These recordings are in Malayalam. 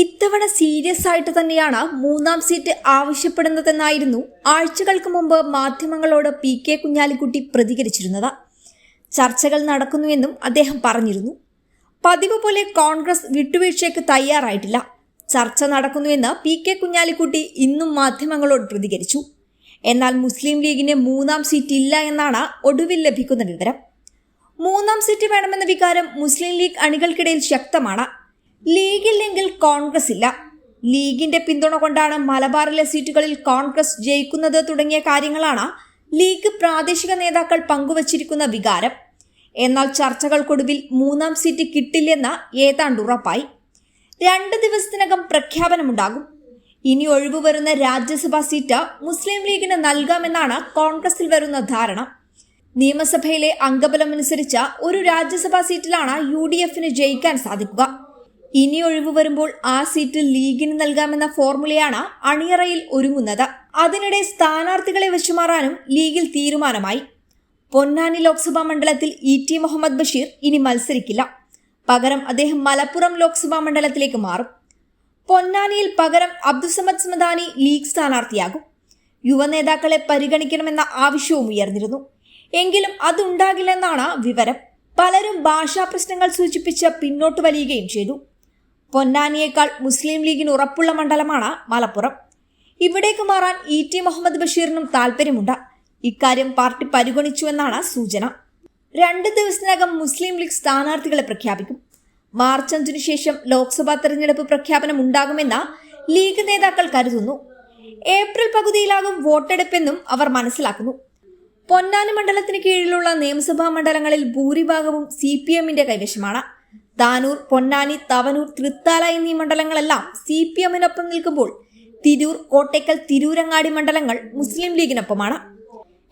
ഇത്തവണ സീരിയസ് ആയിട്ട് തന്നെയാണ് മൂന്നാം സീറ്റ് ആവശ്യപ്പെടുന്നതെന്നായിരുന്നു ആഴ്ചകൾക്ക് മുമ്പ് മാധ്യമങ്ങളോട് പി കെ കുഞ്ഞാലിക്കുട്ടി പ്രതികരിച്ചിരുന്നത്. ചർച്ചകൾ നടക്കുന്നുവെന്നും അദ്ദേഹം പറഞ്ഞിരുന്നു. പതിവ് പോലെ കോൺഗ്രസ് വിട്ടുവീഴ്ചയ്ക്ക് തയ്യാറായിട്ടില്ല. ചർച്ച നടക്കുന്നുവെന്ന് പി കെ കുഞ്ഞാലിക്കുട്ടി ഇന്നും മാധ്യമങ്ങളോട് പ്രതികരിച്ചു. എന്നാൽ മുസ്ലിം ലീഗിന് മൂന്നാം സീറ്റ് ഇല്ല എന്നാണ് ഒടുവിൽ ലഭിക്കുന്ന വിവരം. മൂന്നാം സീറ്റ് വേണമെന്ന വികാരം മുസ്ലിം ലീഗ് അണികൾക്കിടയിൽ ശക്തമാണ്. ലീഗില്ലെങ്കിൽ കോൺഗ്രസ് ഇല്ല. ലീഗിന്റെ പിന്തുണ കൊണ്ടാണ് മലബാറിലെ സീറ്റുകളിൽ കോൺഗ്രസ് ജയിക്കുന്നത് തുടങ്ങിയ കാര്യങ്ങളാണ് ലീഗ് പ്രാദേശിക നേതാക്കൾ പങ്കുവച്ചിരിക്കുന്ന വികാരം. എന്നാൽ ചർച്ചകൾക്കൊടുവിൽ മൂന്നാം സീറ്റ് കിട്ടില്ലെന്ന് ഏതാണ്ട് ഉറപ്പായി. രണ്ട് ദിവസത്തിനകം പ്രഖ്യാപനമുണ്ടാകും. ഇനി ഒഴിവ് വരുന്ന രാജ്യസഭാ സീറ്റ് മുസ്ലിം ലീഗിന് നൽകാമെന്നാണ് കോൺഗ്രസിൽ വരുന്ന ധാരണ. നിയമസഭയിലെ അംഗബലമനുസരിച്ച് ഒരു രാജ്യസഭാ സീറ്റിലാണ് യു ഡി എഫിന് ജയിക്കാൻ സാധിക്കുക. ഇനി ഒഴിവ് വരുമ്പോൾ ആ സീറ്റ് ലീഗിന് നൽകാമെന്ന ഫോർമുലയാണ് അണിയറയിൽ ഒരുങ്ങുന്നത്. അതിനിടെ സ്ഥാനാർത്ഥികളെ വെച്ചുമാറാനും ലീഗിൽ തീരുമാനമായി. പൊന്നാനി ലോക്സഭാ മണ്ഡലത്തിൽ ഇ ടി മുഹമ്മദ് ബഷീർ ഇനി മത്സരിക്കില്ല. പകരം അദ്ദേഹം മലപ്പുറം ലോക്സഭാ മണ്ഡലത്തിലേക്ക് മാറും. പൊന്നാനിയിൽ പകരം അബ്ദുസമദ് സമദാനി ലീഗ് സ്ഥാനാർത്ഥിയാകും. യുവനേതാക്കളെ പരിഗണിക്കണമെന്ന ആവശ്യവും ഉയർന്നിരുന്നു. എങ്കിലും അതുണ്ടാകില്ലെന്നാണ് വിവരം. പലരും ഭാഷാ പ്രശ്നങ്ങൾ സൂചിപ്പിച്ച് പിന്നോട്ട് വലിയുകയും ചെയ്തു. പൊന്നാനിയേക്കാൾ മുസ്ലിം ലീഗിന് ഉറപ്പുള്ള മണ്ഡലമാണ് മലപ്പുറം. ഇവിടേക്ക് മാറാൻ ഇ ടി മുഹമ്മദ് ബഷീറിനും താല്പര്യമുണ്ട് ഇക്കാര്യം പാർട്ടി പരിഗണിച്ചുവെന്നാണ് സൂചന. രണ്ട് ദിവസത്തിനകം മുസ്ലിം ലീഗ് സ്ഥാനാർത്ഥികളെ പ്രഖ്യാപിക്കും. മാർച്ച് അഞ്ചിനു ശേഷം ലോക്സഭാ തെരഞ്ഞെടുപ്പ് പ്രഖ്യാപനം ഉണ്ടാകുമെന്ന് ലീഗ് നേതാക്കൾ കരുതുന്നു. ഏപ്രിൽ പകുതിയിലാകും വോട്ടെടുപ്പെന്നും അവർ മനസ്സിലാക്കുന്നു. പൊന്നാനി മണ്ഡലത്തിന് കീഴിലുള്ള നിയമസഭാ മണ്ഡലങ്ങളിൽ ഭൂരിഭാഗവും സി പി എമ്മിന്റെ കൈവശമാണ്. താനൂർ പൊന്നാനി തവനൂർ തൃത്താല എന്നീ മണ്ഡലങ്ങളെല്ലാം സി പി എമ്മിനൊപ്പം നിൽക്കുമ്പോൾ തിരൂർ കോട്ടയ്ക്കൽ തിരൂരങ്ങാടി മണ്ഡലങ്ങൾ മുസ്ലിം ലീഗിനൊപ്പമാണ്.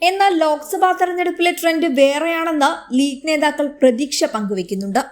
എന്നാൽ ലോക്സഭാ തെരഞ്ഞെടുപ്പിലെ ട്രെൻഡ് വേറെയാണെന്ന് ലീഗ് നേതാക്കൾ പ്രതീക്ഷ പങ്കുവയ്ക്കുന്നുണ്ട്